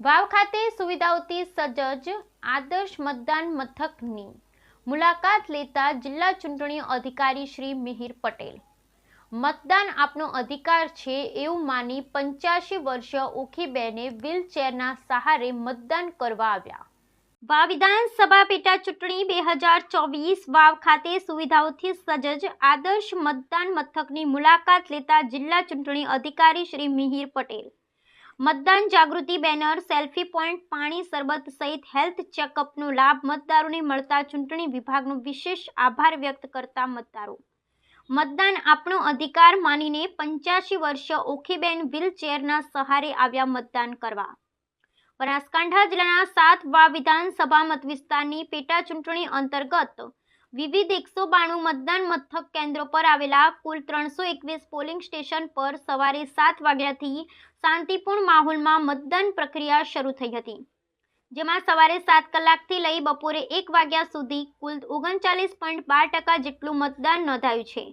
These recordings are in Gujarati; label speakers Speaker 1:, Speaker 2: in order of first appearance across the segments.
Speaker 1: વાવ ખાતે સુવિધાઓથી સજ્જ આદર્શ મતદાન મથકની મુલાકાત લેતા જિલ્લા ચૂંટણી અધિકારી શ્રી મિહિર પટેલ. મતદાન આપનો અધિકાર છે એવું માની પંચ્યાસી વર્ષીય ઓખીબેને વ્હીલચેરના સહારે મતદાન કરવા આવ્યા. વાવ વિધાનસભા પેટા ચૂંટણી બે હજાર ચોવીસ વાવ ખાતે સુવિધાઓથી સજ્જ આદર્શ મતદાન મથકની મુલાકાત લેતા જિલ્લા ચૂંટણી અધિકારી શ્રી મિહિર પટેલ. મતદાન જાગૃતિ બેનર, સેલ્ફી પોઈન્ટ, પાણી સરબત સહિત હેલ્થ ચેકઅપનો લાભ મતદારોને મળતા ચૂંટણી વિભાગનો વિશેષ આભાર વ્યક્ત કરતા મતદારો. મતદાન આપણો અધિકાર માનીને પંચ્યાસી વર્ષીય ઓખીબેન વ્હીલચેરના સહારે આવ્યા મતદાન કરવા. બનાસકાંઠા જિલ્લાના સાત વા વિધાનસભા મતવિસ્તારની પેટા ચૂંટણી અંતર્ગત વિવિધ એકસો બાણું મતદાન મથક કેન્દ્રો પર આવેલા કુલ ત્રણસો એકવીસ પોલિંગ સ્ટેશન પર સવારે સાત વાગ્યાથી શાંતિપૂર્ણ માહોલમાં મતદાન પ્રક્રિયા શરૂ થઈ હતી. જેમાં સવારે સાત કલાકથી લઈ બપોરે એક વાગ્યા સુધી કુલ ઓગણચાલીસ પોઈન્ટ બાર ટકા જેટલું મતદાન નોંધાયું છે.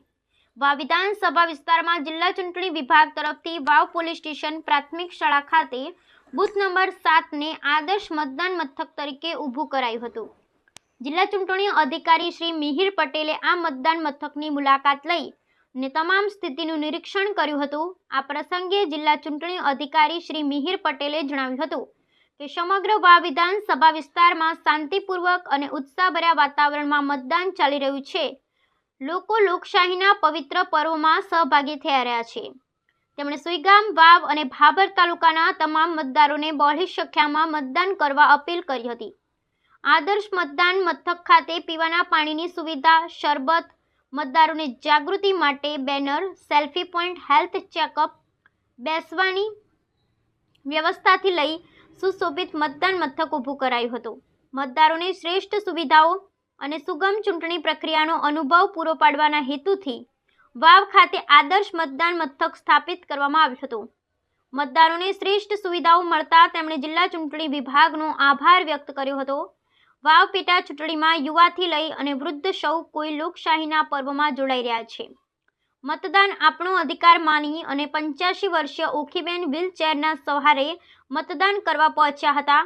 Speaker 1: વાવ વિધાનસભા વિસ્તારમાં જિલ્લા ચૂંટણી વિભાગ તરફથી વાવ પોલીસ સ્ટેશન પ્રાથમિક શાળા ખાતે બૂથ નંબર સાતને આદર્શ મતદાન મથક તરીકે ઊભું કરાયું હતું. જિલ્લા ચૂંટણી અધિકારી શ્રી મિહિર પટેલે આ મતદાન મથકની મુલાકાત લઈ ને તમામ સ્થિતિનું નિરીક્ષણ કર્યું હતું. આ પ્રસંગે જિલ્લા ચૂંટણી અધિકારી શ્રી મિહિર પટેલે જણાવ્યું હતું કે સમગ્ર વાવ વિધાનસભા વિસ્તારમાં શાંતિપૂર્વક અને ઉત્સાહભર્યા વાતાવરણમાં મતદાન ચાલી રહ્યું છે. લોકો લોકશાહીના પવિત્ર પર્વમાં સહભાગી થયા રહ્યા છે. તેમણે સુઈગામ, વાવ અને ભાભર તાલુકાના તમામ મતદારોને બહોળી સંખ્યામાં મતદાન કરવા અપીલ કરી હતી. આદર્શ મતદાન મથક ખાતે પીવાના પાણીની સુવિધા, શરબત, મતદારોની જાગૃતિ માટે banner, selfie point, health checkup, બેસવાની વ્યવસ્થાથી લઈ સુશોભિત મતદાન મથક ઊભું કરાયું હતું. મતદારોને શ્રેષ્ઠ સુવિધાઓ અને સુગમ ચૂંટણી પ્રક્રિયાનો અનુભવ પૂરો પાડવાના હેતુથી વાવ ખાતે આદર્શ મતદાન મથક સ્થાપિત કરવામાં આવ્યું હતું. મતદારોને શ્રેષ્ઠ સુવિધાઓ મળતા તેમણે જિલ્લા ચૂંટણી વિભાગનો આભાર વ્યક્ત કર્યો હતો. વાવ પેટા ચૂંટણીમાં યુવાથી લઈ અને વૃદ્ધ સૌ કોઈ લોકશાહીના પર્વમાં જોડાઈ રહ્યા છે. મતદાન આપણો અધિકાર માની અને પંચ્યાસી વર્ષીય ઓખીબેન વ્હીલચેરના સહારે મતદાન કરવા પહોંચ્યા હતા.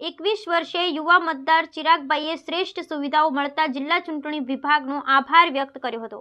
Speaker 1: એકવીસ વર્ષે યુવા મતદાર ચિરાગભાઈએ શ્રેષ્ઠ સુવિધાઓ મળતા જિલ્લા ચૂંટણી વિભાગનો આભાર વ્યક્ત કર્યો હતો.